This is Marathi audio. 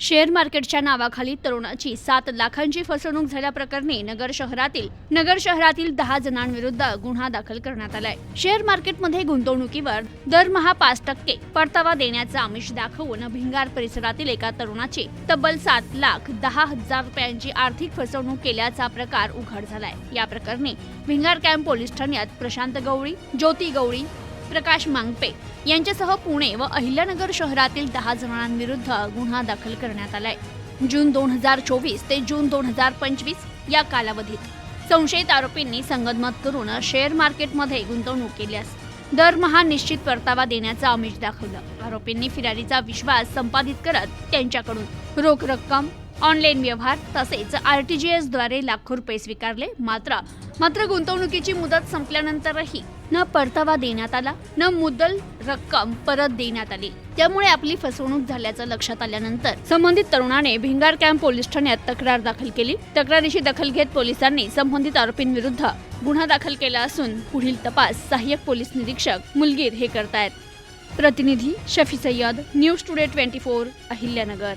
शेअर मार्केटच्या नावाखाली तरुणाची सात लाखांची फसवणूक झाल्याप्रकरणी नगर शहरातील नगर शहरातील दहा जणांविरुद्ध गुन्हा दाखल करण्यात आलाय. शेअर मार्केटमध्ये गुंतवणुकीवर दरमहा पाच टक्के परतावा देण्याचा आमिष दाखवून भिंगार परिसरातील एका तरुणाची तब्बल सात लाख दहा हजार रुपयांची आर्थिक फसवणूक केल्याचा प्रकार उघड झालाय. या प्रकरणी भिंगार कॅम्प पोलीस ठाण्यात प्रशांत गवळी ज्योती गवळी प्रकाश मांगपे यांच्यासह पुणे व अहिल्यानगर शहरातील दहा जणांविरुद्ध गुन्हा दाखल करण्यात आलाय. जून दोन हजार चोवीस ते जून दोन हजार पंचवीस या कालावधीत संशयित आरोपींनी संगनमत करून शेअर मार्केटमध्ये गुंतवणूक केल्यास दरमहा निश्चित परतावा देण्याचं आमिष दाखवलं. आरोपींनी फिरारीचा विश्वास संपादित करत त्यांच्याकडून रोख रक्कम ऑनलाईन व्यवहार तसेच आर टी जी एसद्वारे लाखो रुपये स्वीकारले मात्र मात्र गुंतवणुकीची मुदत संपल्यानंतरही न परतावा देण्यात आला न मुद्दल रक्कम परत देण्यात आली. त्यामुळे आपली फसवणूक झाल्याचं लक्षात आल्यानंतर संबंधित तरुणाने भिंगार कॅम्प पोलीस ठाण्यात तक्रार दाखल केली. तक्रारीची दखल घेत पोलिसांनी संबंधित आरोपींविरुद्ध गुन्हा दाखल केला असून पुढील तपास सहाय्यक पोलीस निरीक्षक मुलगीर हे करतायत. प्रतिनिधी Shafi Sayyad news today twenty four Ahilyanagar.